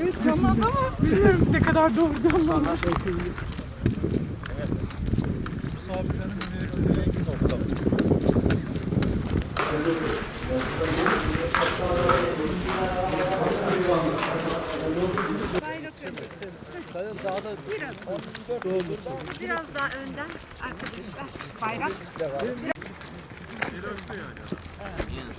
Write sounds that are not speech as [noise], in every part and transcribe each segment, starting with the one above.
Evet canlandı ama bilmiyorum ne kadar doğru canlandı. Biraz daha önden arkadaşlar. Bayrak. Bekleyin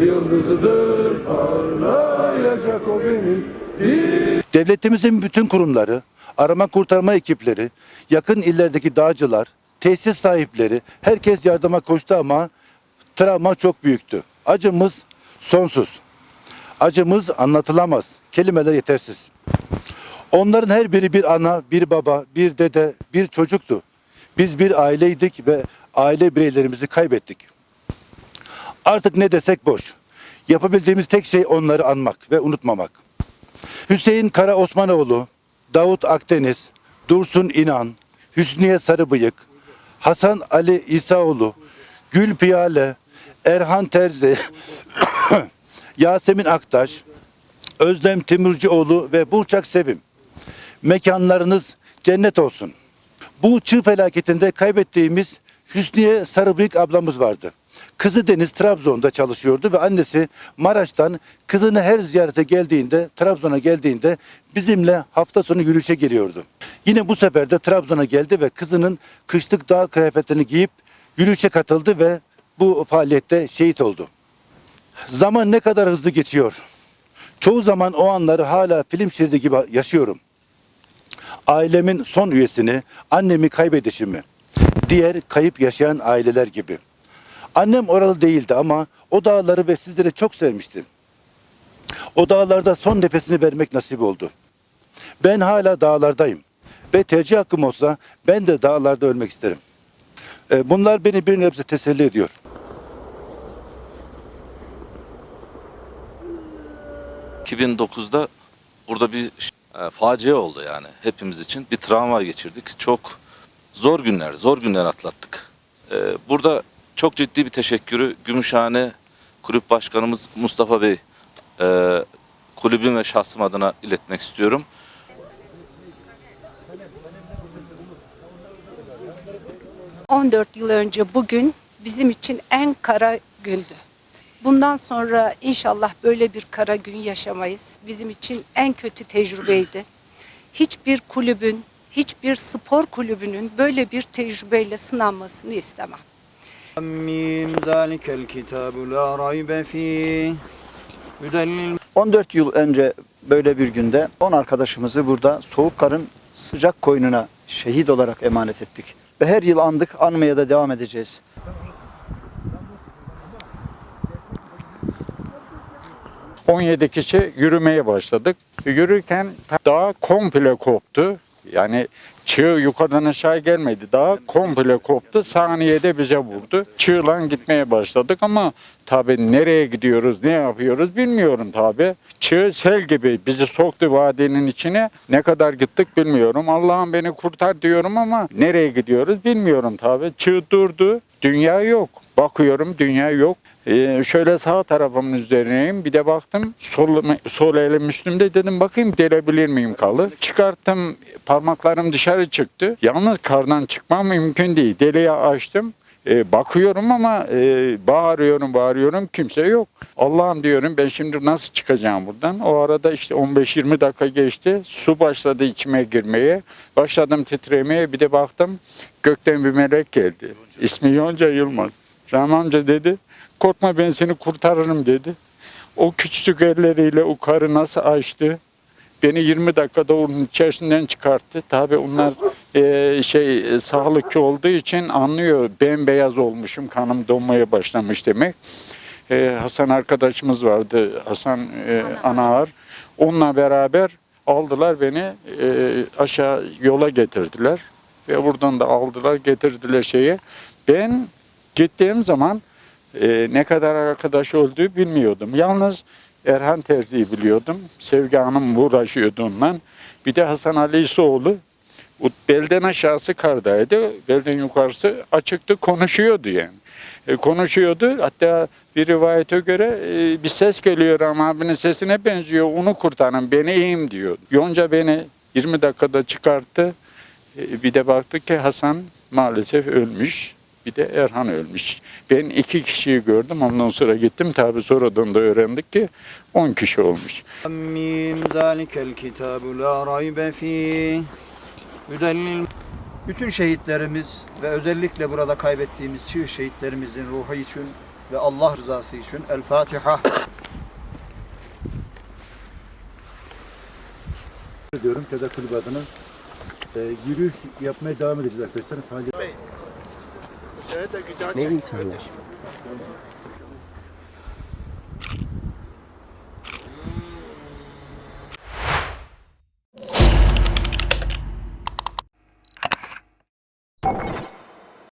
Yıldızıdır parlayacak o benim Devletimizin bütün kurumları, arama kurtarma ekipleri, yakın illerdeki dağcılar, tesis sahipleri herkes yardıma koştu ama travma çok büyüktü. Acımız sonsuz. Acımız anlatılamaz. Kelimeler yetersiz. Onların her biri bir ana, bir baba, bir dede, bir çocuktu. Biz bir aileydik ve aile bireylerimizi kaybettik. Artık ne desek boş. Yapabildiğimiz tek şey onları anmak ve unutmamak. Hüseyin Kara Osmanoğlu, Davut Akdeniz, Dursun İnan, Hüsniye Sarıbıyık, Hasan Ali İsaoğlu, Gül Piyale, Erhan Terzi, [coughs] Yasemin Aktaş, Özlem Timurcuoğlu ve Burçak Sevim. Mekanlarınız cennet olsun. Bu çığ felaketinde kaybettiğimiz Hüsniye Sarıbıyık ablamız vardı. Kızı Deniz Trabzon'da çalışıyordu ve annesi Maraş'tan kızını her ziyarete geldiğinde, Trabzon'a geldiğinde bizimle hafta sonu yürüyüşe geliyordu. Yine bu sefer de Trabzon'a geldi ve kızının kışlık dağ kıyafetlerini giyip yürüyüşe katıldı ve bu faaliyette şehit oldu. Zaman ne kadar hızlı geçiyor. Çoğu zaman o anları hala film şeridi gibi yaşıyorum. Ailemin son üyesini, annemi kaybedişimi, diğer kayıp yaşayan aileler gibi. Annem oralı değildi ama o dağları ve sizleri çok sevmişti. O dağlarda son nefesini vermek nasip oldu. Ben hala dağlardayım ve tercih hakkım olsa ben de dağlarda ölmek isterim. E, Bunlar beni bir nebze teselli ediyor. Ee, 2009'da burada bir e, facia oldu yani hepimiz için. Bir travma geçirdik. Çok zor günler, zor günler atlattık. Ee, burada çok ciddi bir teşekkürü Gümüşhane Kulüp Başkanımız Mustafa Bey e, kulübüm ve şahsım adına iletmek istiyorum. Hı. 14 yıl önce bugün bizim için en kara gündü. Bundan sonra inşallah böyle bir kara gün yaşamayız. Bizim için en kötü tecrübeydi. Hiçbir kulübün, hiçbir spor kulübünün böyle bir tecrübeyle sınanmasını istemem. Amin. Zalikel kitabu la raybe fih. 14 yıl önce böyle bir günde 10 arkadaşımızı burada soğuk karın sıcak koynuna şehit olarak emanet ettik. Ve her yıl andık, anmaya da devam edeceğiz. ...17 kişi yürümeye başladık. Yürürken dağ komple koptu. Yani çığ yukarıdan aşağı gelmedi. Dağ komple koptu. Saniyede bize vurdu. Çığla gitmeye başladık ama tabii nereye gidiyoruz, ne yapıyoruz bilmiyorum tabii. Çığ sel gibi bizi soktu vadinin içine. Ne kadar gittik bilmiyorum. Allah'ım beni kurtar diyorum ama nereye gidiyoruz bilmiyorum tabii. Çığ durdu. Dünya yok. Bakıyorum dünya yok. Ee, şöyle sağ tarafımın üzerineyim. Bir de baktım sol, sol elim üstümde dedim bakayım delebilir miyim kalı. Çıkarttım parmaklarım dışarı çıktı. Yalnız kardan çıkmam mümkün değil. Deliği açtım. E, bakıyorum ama e, bağırıyorum bağırıyorum kimse yok. Allah'ım diyorum ben şimdi nasıl çıkacağım buradan? O arada işte 15-20 dakika geçti. Su başladı içime girmeye. Başladım titremeye. Bir de baktım gökten bir melek geldi. İsmi Yonca Yılmaz. Rahmi amca dedi korkma ben seni kurtarırım dedi. O küçücük elleriyle o karı nasıl açtı? Beni 20 dakikada onun içerisinden çıkarttı. Tabii onlar e, şey e, sağlıkçı olduğu için anlıyor. Bembeyaz olmuşum, kanım donmaya başlamış demek. E, Hasan arkadaşımız vardı, Hasan e, Anahar. Onunla beraber aldılar beni e, aşağı yola getirdiler. Ve buradan da aldılar, getirdiler şeye. Ben gittiğim zaman e, ne kadar arkadaş olduğu bilmiyordum. Yalnız Erhan Terzi'yi biliyordum. Sevgi Hanım uğraşıyordu ondan. Bir de Hasan Ali İsoğlu. Belden aşağısı kardaydı. Belden yukarısı açıktı. Konuşuyordu yani. E, konuşuyordu. Hatta bir rivayete göre e, bir ses geliyor ama abinin sesine benziyor. Onu kurtarın beni iyiyim diyor. Yonca beni 20 dakikada çıkarttı. E, bir de baktık ki Hasan maalesef ölmüş. Bir de Erhan ölmüş. Ben iki kişiyi gördüm. Ondan sonra gittim. Tabi sonradan da öğrendik ki 10 kişi olmuş. Mim zalikel kitabu la raybe fih. Hüdellil bütün şehitlerimiz ve özellikle burada kaybettiğimiz çığ şehitlerimizin ruhu için ve Allah rızası için El Fatiha. diyorum TEDA Kulübü adına. E, yürüyüş yapmaya devam edeceğiz arkadaşlar. Sadece Neydi insanlar?